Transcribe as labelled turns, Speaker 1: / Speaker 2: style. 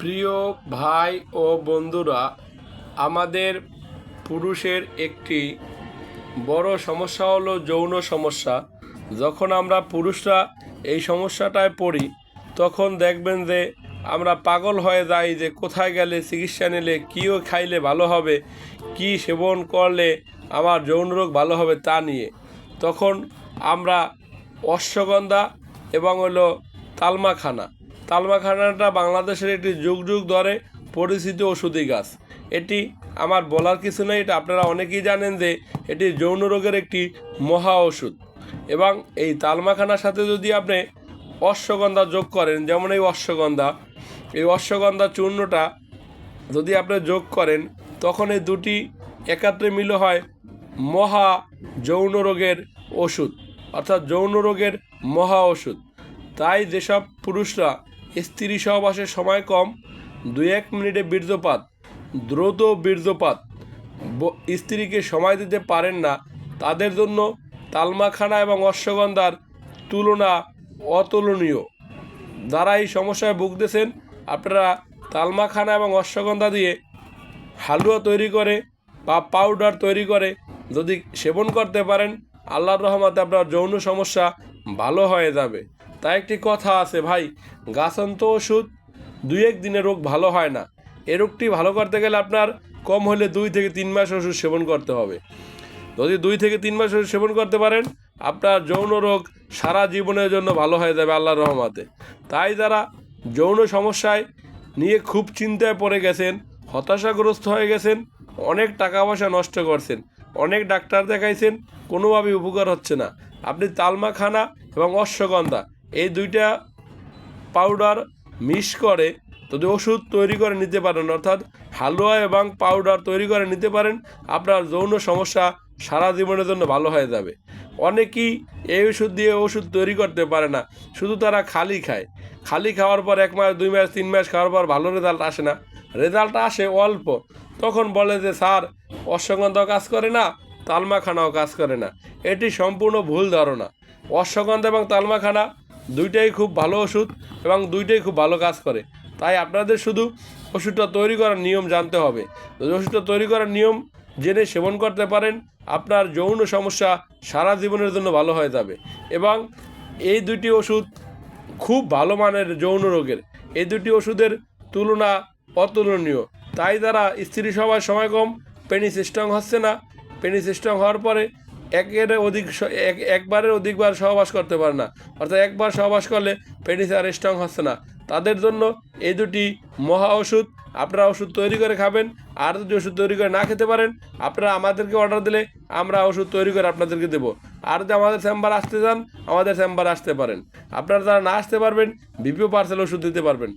Speaker 1: প্রিয় ভাই ও বন্ধুরা, আমাদের পুরুষের একটি বড় সমস্যা হলো যৌন সমস্যা। যখন আমরা পুরুষরা এই সমস্যাটায় পড়ি, তখন দেখবেন যে আমরা পাগল হয়ে যাই যে কোথায় গেলে চিকিৎসা নিলে, কীও খাইলে ভালো হবে, কি সেবন করলে আমার যৌন রোগ ভালো হবে তা নিয়ে। তখন আমরা অশ্বগন্ধা এবং হলো তালমাখানা। তালমাখানাটা বাংলাদেশের একটি যুগ যুগ ধরে পরিচিত ওষুধি গাছ। এটি আমার বলার কিছু নেই, এটা আপনারা অনেকেই জানেন যে এটি যৌন রোগের একটি মহা ওষুধ। এবং এই তালমাখানার সাথে যদি আপনি অশ্বগন্ধা যোগ করেন, যেমন এই অশ্বগন্ধা এই অশ্বগন্ধা চূর্ণটা যদি আপনি যোগ করেন, তখন এই দুটি একাত্রে মিলে হয় মহা যৌন রোগের ওষুধ, অর্থাৎ যৌন রোগের মহা ওষুধ। তাই যেসব পুরুষরা স্ত্রী সহবাসের সময় কম দুই এক মিনিটে বীর্যপাত, দ্রুত বীর্যপাত। স্ত্রীকে সময় দিতে পারেন না। তাদের জন্য তালমাখানা এবং অশ্বগন্ধার তুলনা অতুলনীয়। যারা এই সমস্যায় ভুগতেছেন, আপনারা তালমাখানা এবং অশ্বগন্ধা দিয়ে হালুয়া তৈরি করে বা পাউডার তৈরি করে যদি সেবন করতে পারেন, আল্লাহর রহমতে আপনার যৌন সমস্যা ভালো হয়ে যাবে। তাই একটি কথা আছে, ভাই। গাছন্ত ওষুধ দুই এক দিনে রোগ ভালো হয় না। এ রোগটি ভালো করতে গেলে আপনার কম হলে দুই থেকে তিন মাস ওষুধ সেবন করতে হবে। যদি দুই থেকে তিন মাস ওষুধ সেবন করতে পারেন, আপনার যৌন রোগ সারা জীবনের জন্য ভালো হয়ে যাবে আল্লাহর রহমাতে। তাই যারা যৌন সমস্যায় নিয়ে খুব চিন্তায় পড়ে গেছেন, হতাশাগ্রস্ত হয়ে গেছেন, অনেক টাকা পয়সা নষ্ট করছেন, অনেক ডাক্তার দেখাইছেন, কোনোভাবেই উপকার হচ্ছে না। আপনি তালমাখানা এবং অশ্বগন্ধা এই দুইটা পাউডার মিক্স করে যদি ওষুধ তৈরি করে নিতে পারেন, অর্থাৎ হালুয়া এবং পাউডার তৈরি করে নিতে পারেন, আপনার যৌন সমস্যা সারা জীবনের জন্য ভালো হয়ে যাবে। অনেকেই এই ওষুধ দিয়ে ওষুধ তৈরি করতে পারে না, শুধু তারা খালি খায়। খালি খাওয়ার পর এক মাস, দুই মাস, তিন মাস খাওয়ার পর ভালো রেজাল্ট আসে না। রেজাল্ট আসে অল্প। তখন বলে যে, স্যার অশ্বগন্ধাও কাজ করে না, তালমাখানাও কাজ করে না। এটি সম্পূর্ণ ভুল ধারণা। অশ্বগন্ধা এবং তালমাখানা দুইটাই খুব ভালো ওষুধ এবং দুইটাই খুব ভালো কাজ করে। তাই আপনাদের শুধু ওষুধটা তৈরি করার নিয়ম জানতে হবে। যদি ওষুধটা তৈরি করার নিয়ম জেনে সেবন করতে পারেন, আপনার যৌন সমস্যা সারা জীবনের জন্য ভালো হয়ে যাবে এবং এই দুটি ওষুধ খুব ভালো মানের যৌন রোগের। এই দুটি ওষুধের তুলনা অতুলনীয়। তাই যারা স্ত্রী সবার সময় কম, পেনিস স্ট্রং হচ্ছে না। পেনিস স্ট্রং হওয়ার পরে একের অধিক একবারের অধিকবার সহবাস করতে পারে না। অর্থাৎ একবার সহবাস করলে পেনিস আর স্ট্রং হচ্ছে না। তাদের জন্য এই দুটি মহা ওষুধ, আপনারা ওষুধ তৈরি করে খাবেন, আর যদি ওষুধ তৈরি করে না খেতে পারেন, আপনারা আমাদেরকে অর্ডার দিলে আমরা ওষুধ তৈরি করে আপনাদেরকে দেবো। আর যদি আমাদের চেম্বার আসতে চান, আমাদের চেম্বার আসতে পারেন। আপনারা যারা না আসতে পারবেন বিপিও পার্সেল ওষুধ দিতে পারবেন।